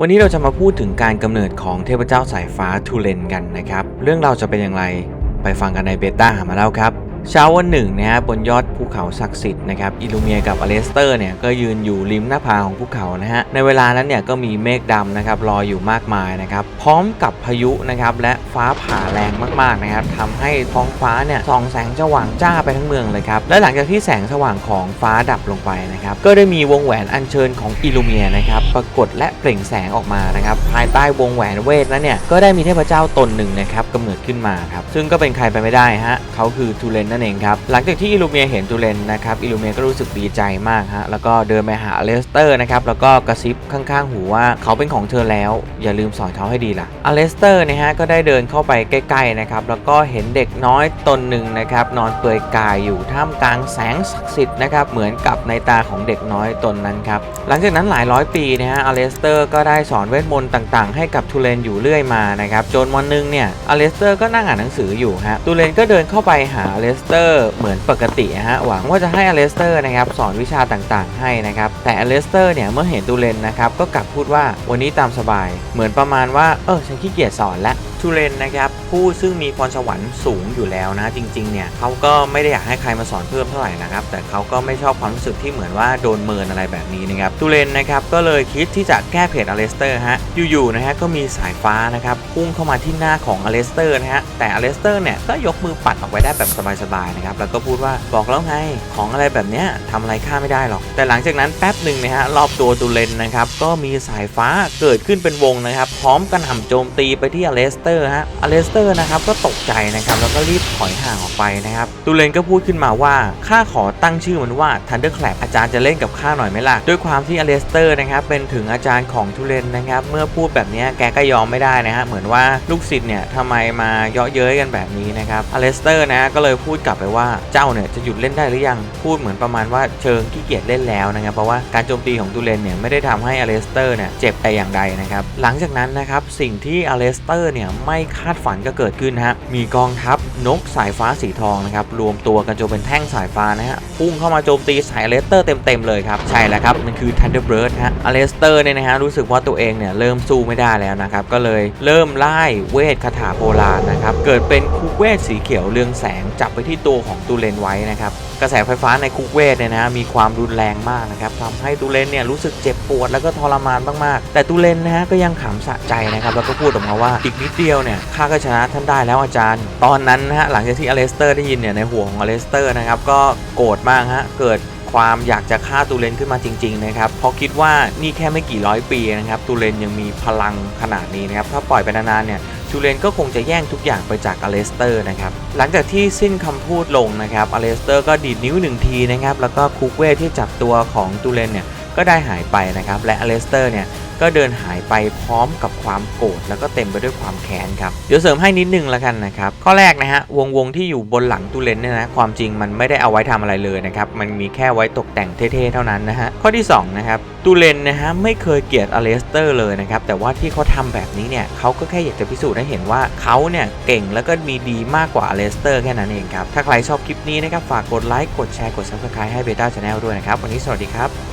วันนี้เราจะมาพูดถึงการกำเนิดของเทพเจ้าสายฟ้าทูเลนกันนะครับ เรื่องเราจะเป็นอย่างไร ไปฟังกันในเบต้าหามาแล้วครับ เช้าวันหนึ่งนะฮะบนยอดภูเขาศักดิ์สิทธิ์นะครับอิลูเมียกับอเลสเตอร์เนี่ยก็ยืนอยู่ริมหน้าผาของภูเขานะฮะในเวลานั้นเนี่ยก็มีเมฆดำนะครับลอยอยู่มากมายนะครับพร้อมกับพายุนะครับและฟ้าผ่าแรงมากๆนะครับทำให้ท้องฟ้าเนี่ยส่องแสงสว่างจ้าไปทั้งเมืองเลยครับและหลังจากที่แสงสว่างของฟ้าดับลงไปนะครับก็ได้มีวงแหวนอัญเชิญของอิลูเมียนะครับปรากฏและเปล่งแสงออกมานะครับภายใต้วงแหวนเวทนั้นเนี่ยก็ได้มีเทพเจ้าตนหนึ่งนะครับกำเนิดขึ้นมาครับซึ่งก็เป็นใครไปไม่ได้ฮะเขาคือทูเลนนั่นเองครับ หลังจากที่อิลูเมียเห็นทูเลนนะครับอิลูเมียก็รู้สึกดีใจมากฮะแล้วก็เดินไปหาอเลสเตอร์นะครับแล้วก็กระซิบข้างๆ หูว่าเขาเป็นของเธอแล้ว อย่าลืมสอนเขาให้ดีล่ะอเลสเตอร์นะฮะก็ได้เดินเข้าไปใกล้ๆนะครับแล้วก็เห็นเด็กน้อยตนหนึ่งนะครับนอนเปลือยกายอยู่ท่ามกลางแสงศักดิ์สิทธิ์นะครับเหมือนกับในตาของเด็กน้อยตนนั้นครับหลังจากนั้นหลายร้อยปีนะฮะอเลสเตอร์ก็ได้สอนเวทมนต์ต่างๆ ให้กับทูเลนอยู่เรื่อยมานะครับจนวันหนึงเนี่ยอเลสเตอร์ก็นั่งอ่านหนังสืออยู่ฮะทูเลนก็เดินเข้าไปหาอเลสเตอร์เหมือนปกติฮะหวังว่าจะให้อเลสเตอร์นะครับสอนวิชาต่างๆ ให้นะครับแต่อเลสเตอร์เนี่ยเมื่อเห็นตูเลนนะครับก็กลับพูดว่าวันนี้ตามสบาย เหมือนประมาณว่าเออฉันขี้เกียจสอนแล้ว ทูเลนนะครับผู้ซึ่งมีพรสวรรค์สูงอยู่แล้วนะจริงๆเนี่ยเขาก็ไม่ได้อยากให้ใครมาสอนเพิ่มเท่าไหร่นะครับแต่เขาก็ไม่ชอบความรู้สึกที่เหมือนว่าโดนเมินอะไรแบบนี้นะครับตูเลนนะครับก็เลยคิดที่จะแก้เพจอเลสเตอร์ฮะอยู่ๆนะฮะก็มีสายฟ้านะครับพุ่งเข้ามาที่หน้าของอเลสเตอร์นะฮะแต่อเลสเตอร์เนี่ยก็ยกมือปัดออกไปได้แบบสบายๆนะครับแล้วก็พูดว่าบอกแล้วไงของอะไรแบบเนี้ยทำอะไรข้าไม่ได้หรอก แต่หลังจากนั้นแป๊บหนึ่งนะฮะรอบตัวตูเลนนะครับก็มีสายฟ้าเกิดขึ้นเป็นวงนะครับพร้อมกันห่ำโจมตีไปที่อเลสเตอร์ฮะอเลสเตอร์นะครับก็ตกใจนะครับแล้วก็รีบถอยห่างออกไปนะครับตูเลนก็พูดขึ้นมาว่าข้าขอตั้งชื่อมันว่า Thunderclap อาจารย์จะเล่นกับข้าหน่อยไหมล่ะด้วยความที่อเลสเตอร์นะครับเป็นถึงอาจารย์ของทูเลนนะครับเมื่อพูดแบบนี้แกก็ยอมไม่ได้นะฮะเหมือนว่าลูกศิษย์เนี่ยทำไมมาเยาะเย้ยกันแบบนี้นะครับอเลสเตอร์นะก็เลยพูดกลับไปว่าเจ้าเนี่ยจะหยุดเล่นได้หรือยังพูดเหมือนประมาณว่าเชิงขี้เกียจเล่นแล้วนะครับเพราะว่าการโจมตีของตูเลนเนี่ยไม่ได้ทำให้อเลสเตอร์เนี่ยเจ็บแต่อย่างใดนะครับหลังจากนั้นนะครับสิ่งที่อเลสเตอร์เนี่ยไม่คาดฝันก็เกิดขึ้นฮะมีกองทัพนกสายฟ้าสีทองนะครับรวมตัวกันจนเป็นแท่งสายฟ้านะฮะพุ่งเข้ามาโจมตีสายอเลสเตอร์เต็มๆเลยครับใช่แล้วครับมันคือ Thunderbird ฮะอเลสเตอร์เนี่ยนะฮะรู้สึกว่าตัวเองเนี่ยเริ่มสู้ไม่ได้แล้วนะครับก็เลยเริ่มไล่เวทคาถาโบราณนะครับเกิดเป็นคุกเวทสีเขียวเรืองแสงจับไปที่ตัวของตูเลนไว้นะครับกระแสไฟฟ้าในคุกเวทเนี่ยนะมีความรุนแรงมากนะครับทำให้ตูเลนเนี่ยรู้สึกเจ็บปวดแล้วก็ทรมานมากๆแต่ตูเลนนะฮะก็ยังขำสะใจนะครับแล้วก็พูดออกมาว่าอีกนิดเดียวเนี่ยข้าก็ชนะท่านได้แล้วอาจารย์ ตอนนั้นนะฮะหลังจากที่อเลสเตอร์ได้ยินเนี่ยในหัวของอเลสเตอร์นะครับก็โกรธมากฮะเกิดความอยากจะฆ่าตูเลนขึ้นมาจริงๆนะครับเพราะคิดว่านี่แค่ไม่กี่ร้อยปีนะครับตูเลนยังมีพลังขนาดนี้นะครับถ้าปล่อยไปนานๆเนี่ยจูเลนก็คงจะแย่งทุกอย่างไปจากอเลสเตอร์นะครับ หลังจากที่สิ้นคำพูดลงนะครับ อเลสเตอร์ก็ดีดนิ้วหนึ่งทีนะครับ แล้วก็คุกเวทที่จับตัวของตูเลนเนี่ย ก็ได้หายไปนะครับ และอเลสเตอร์เนี่ย ก็เดินหายไปพร้อมกับความโกรธแล้วก็เต็มไปด้วยความแค้นครับเดี๋ยวเสริมให้นิดนึงแล้วกันนะครับข้อแรกนะฮะวงวงที่อยู่บนหลังตูเลนเนี่ยนะความจริงมันไม่ได้เอาไว้ทำอะไรเลยนะครับมันมีแค่ไว้ตกแต่งเท่ๆเท่านั้นนะฮะข้อที่สองนะครับตูเลนนะฮะไม่เคยเกลียดอเลสเตอร์เลยนะครับแต่ว่าที่เขาทำแบบนี้เนี่ยเขาก็แค่อยากจะพิสูจน์ให้เห็นว่าเขาเนี่ยเก่งแล้วก็มีดีมากกว่าอเลสเตอร์แค่นั้นเองครับถ้าใครชอบคลิปนี้นะครับฝากกดไลค์กดแชร์กด subscribe ให้เบต้าชาแนลด้วยนะครับวันนี้สวัสดีครับ